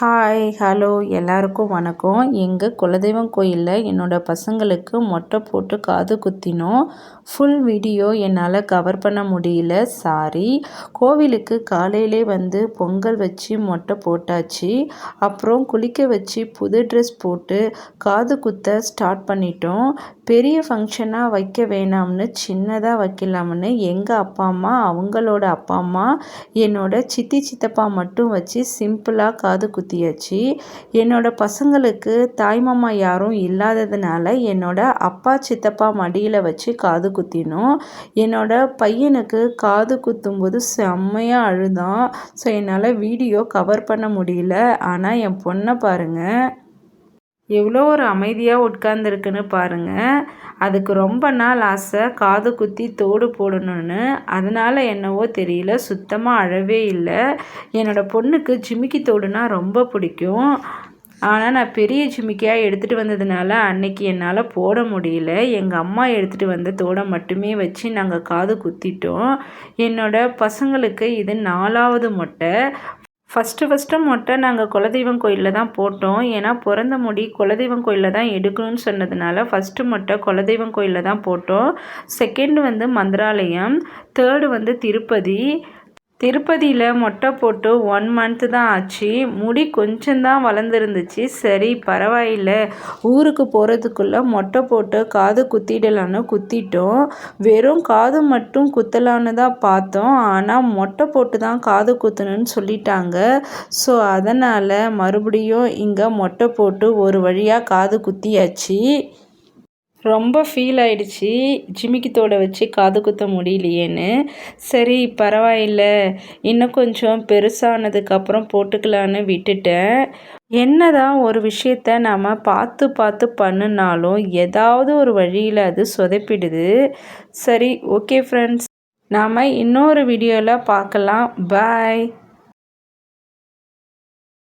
Hi hello எல்லாருக்கும் வணக்கம். எங்கள் குலதெய்வம் கோயிலில் என்னோடய பசங்களுக்கு மொட்டை போட்டு காது குத்தினோம். ஃபுல் வீடியோ என்னால் கவர் பண்ண முடியல. சாரி கோவிலுக்கு காலையிலே வந்து பொங்கல் வச்சு மொட்டை போட்டாச்சு. அப்புறம் குளிக்க வச்சு புது ட்ரெஸ் போட்டு காது குத்த ஸ்டார்ட் பண்ணிட்டோம். பெரிய ஃபங்க்ஷனாக வைக்க வேணாம்னு சின்னதாக வைக்கலாம்னு எங்கள் அப்பா அம்மா அவங்களோட அப்பா அம்மா என்னோட சித்தி சித்தப்பா மட்டும் வச்சு சிம்பிளாக காது குத்தியாச்சு என்னோடய பசங்களுக்கு தாய்மாமா யாரும் இல்லாததுனால என்னோட அப்பா சித்தப்பா மடியில் வச்சு காது குத்தினோம். என்னோட பையனுக்கு காது குத்தும்போது செம்மையாக அழுதான். ஸோ என்னால் வீடியோ கவர் பண்ண முடியல. ஆனால் என் பொண்ணை பாருங்கள் எவ்வளோ ஒரு அமைதியாக உட்காந்துருக்குன்னு பாருங்கள் அதுக்கு ரொம்ப நாள் ஆசை காது குத்தி தோடு போடணும்னு. அதனால் என்னவோ தெரியல சுத்தமாக அழவே இல்லை. என்னோடய பொண்ணுக்கு ஜிமிக்கி தோடுனா ரொம்ப பிடிக்கும். ஆனால் நான் பெரிய ஜிமிக்கியாக எடுத்துகிட்டு வந்ததுனால அன்னைக்கு என்னால் போட முடியல. எங்கள் அம்மா எடுத்துகிட்டு வந்த தோடை மட்டுமே வச்சு நாங்கள் காது குத்திட்டோம். என்னோடய பசங்களுக்கு இது நாலாவது மொட்டை. ஃபஸ்ட்டு ஃபஸ்ட்டு மொட்டை நாங்கள் குலதெய்வம் கோயிலில் தான் போட்டோம். ஏன்னா பிறந்த முடி குலதெய்வம் கோயிலில் தான் எடுக்கணும்னு சொன்னதுனால ஃபஸ்ட்டு மொட்டை குலதெய்வம் கோயிலில் தான் போட்டோம். செகண்ட் வந்து மந்திராலயம் தேர்டு வந்து திருப்பதி திருப்பதியில் மொட்டை போட்டு ஒன் மந்த்து தான் ஆச்சு. முடி கொஞ்சம்தான் வளர்ந்துருந்துச்சு. சரி பரவாயில்ல. ஊருக்கு போகிறதுக்குள்ளே மொட்டை போட்டு காது குத்திடலான்னு குத்திட்டோம். வெறும் காது மட்டும் குத்தலான்னு தான் பார்த்தோம். ஆனால் மொட்டை போட்டு தான் காது குத்தணும்னு சொல்லிட்டாங்க. ஸோ அதனால் மறுபடியும் இங்கே மொட்டை போட்டு ஒரு வழியாக காது குத்தியாச்சு. ரொம்ப ஃபீல் ஆயிடுச்சு. ஜிமிக்கி வச்சு காது குத்த முடியலையேன்னு. சரி பரவாயில்ல. இன்னும் கொஞ்சம் பெருசானதுக்கப்புறம் போட்டுக்கலான்னு விட்டுட்டேன். என்ன தான் ஒரு விஷயத்த நாம் பார்த்து பார்த்து பண்ணினாலும் ஏதாவது ஒரு வழியில் அது சொதப்பிடுது. சரி ஓகே ஃப்ரெண்ட்ஸ் நாம் இன்னொரு வீடியோவில் பார்க்கலாம். பாய்